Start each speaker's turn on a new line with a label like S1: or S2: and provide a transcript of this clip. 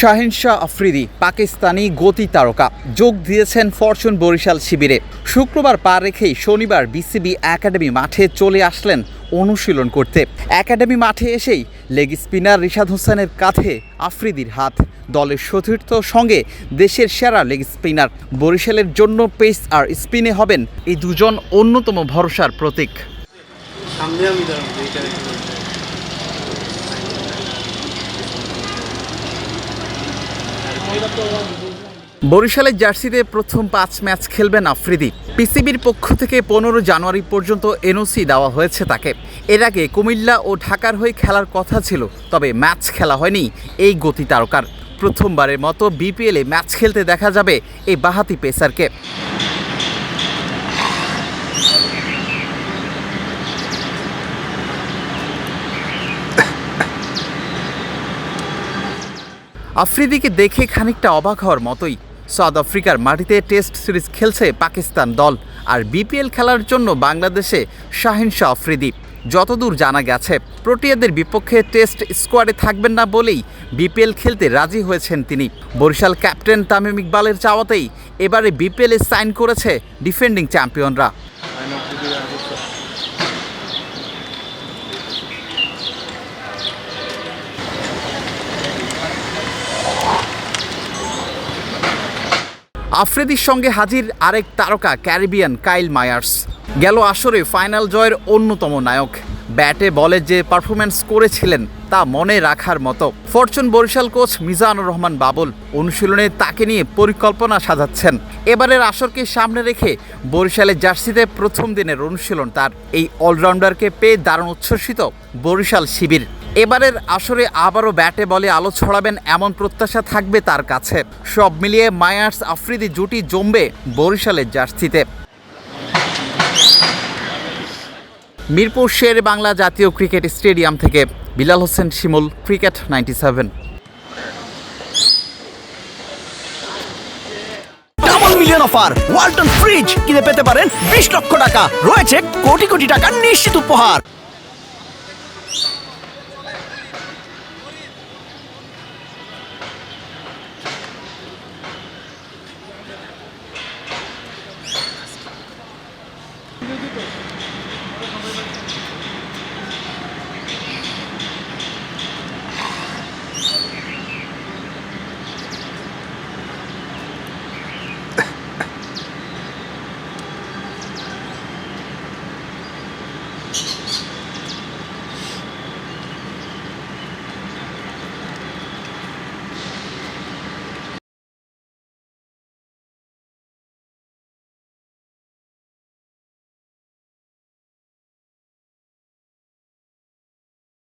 S1: শাহিনশাহ আফ্রিদি, পাকিস্তানি গতি তারকা, যোগ দিয়েছেন ফরচুন বরিশাল শিবিরে। শুক্রবার পা রেখেই শনিবার বিসিবি একাডেমি মাঠে চলে আসলেন অনুশীলন করতে। একাডেমি মাঠে এসেই লেগ স্পিনার রিশাদ হোসেনের কাঁধে আফ্রিদির হাত। দলের সতীর্থ সঙ্গে দেশের সেরা লেগ স্পিনার বরিশালের জন্য পেস আর স্পিনে হবেন এই দুজন অন্যতম ভরসার প্রতীক।
S2: সামনে আমি
S1: বরিশালের জার্সিতে প্রথম পাঁচ ম্যাচ খেলবেন আফ্রিদি। পিসিবির পক্ষ থেকে পনেরো জানুয়ারি পর্যন্ত এনওসি দেওয়া হয়েছে তাকে। এর আগে কুমিল্লা ও ঢাকার হয়ে খেলার কথা ছিল, তবে ম্যাচ খেলা হয়নি এই গতি তারকার। প্রথমবারের মতো বিপিএলে ম্যাচ খেলতে দেখা যাবে এই বাহাতি পেসারকে। আফ্রিদিকে দেখে খানিকটা অবাক হওয়ার মতোই। সাউথ আফ্রিকার মাটিতে টেস্ট সিরিজ খেলছে পাকিস্তান দল, আর বিপিএল খেলার জন্য বাংলাদেশে শাহিন শাহ আফ্রিদি। যতদূর জানা গেছে, প্রোটিয়াদের বিপক্ষে টেস্ট স্কোয়াডে থাকবেন না বলেই বিপিএল খেলতে রাজি হয়েছেন তিনি। বরিশাল ক্যাপ্টেন তামিম ইকবালের চাওয়াতেই এবারে বিপিএলে সাইন করেছে ডিফেন্ডিং চ্যাম্পিয়নরা। আফ্রিদির সঙ্গে হাজির আরেক তারকা, ক্যারিবিয়ান কাইল মায়ার্স। গেল আসরে ফাইনাল জয়ের অন্যতম নায়ক। ব্যাটে বলে যে পারফরমেন্স করেছিলেন, তা মনে রাখার মতো। ফরচুন বরিশাল কোচ মিজানুর রহমান বাবুল অনুশীলনে তাকে নিয়ে পরিকল্পনা সাজাচ্ছেন। এবারের আসরকে সামনে রেখে বরিশালের জার্সিতে প্রথম দিনের অনুশীলন তার। এই অলরাউন্ডারকে পেয়ে দারুণ উচ্ছ্বসিত বরিশাল শিবির। এবারের আসরে আবারও ব্যাটে বলে আলো ছড়াবেন এমন প্রত্যাশা থাকবে তার কাছে। সব মিলিয়ে মায়ার্স আফ্রিদি জুটি জমবে বরিশালের জার্সিতে। মিরপুর শের বাংলা জাতীয় ক্রিকেট স্টেডিয়াম থেকে Bilal Hossain Shimul, cricket ninety seven.
S3: Million offer, Walton fridge কিনে পেতে পারেন বিশ লক্ষ টাকা। রয়েছে কোটি কোটি টাকার নিশ্চিত উপহার।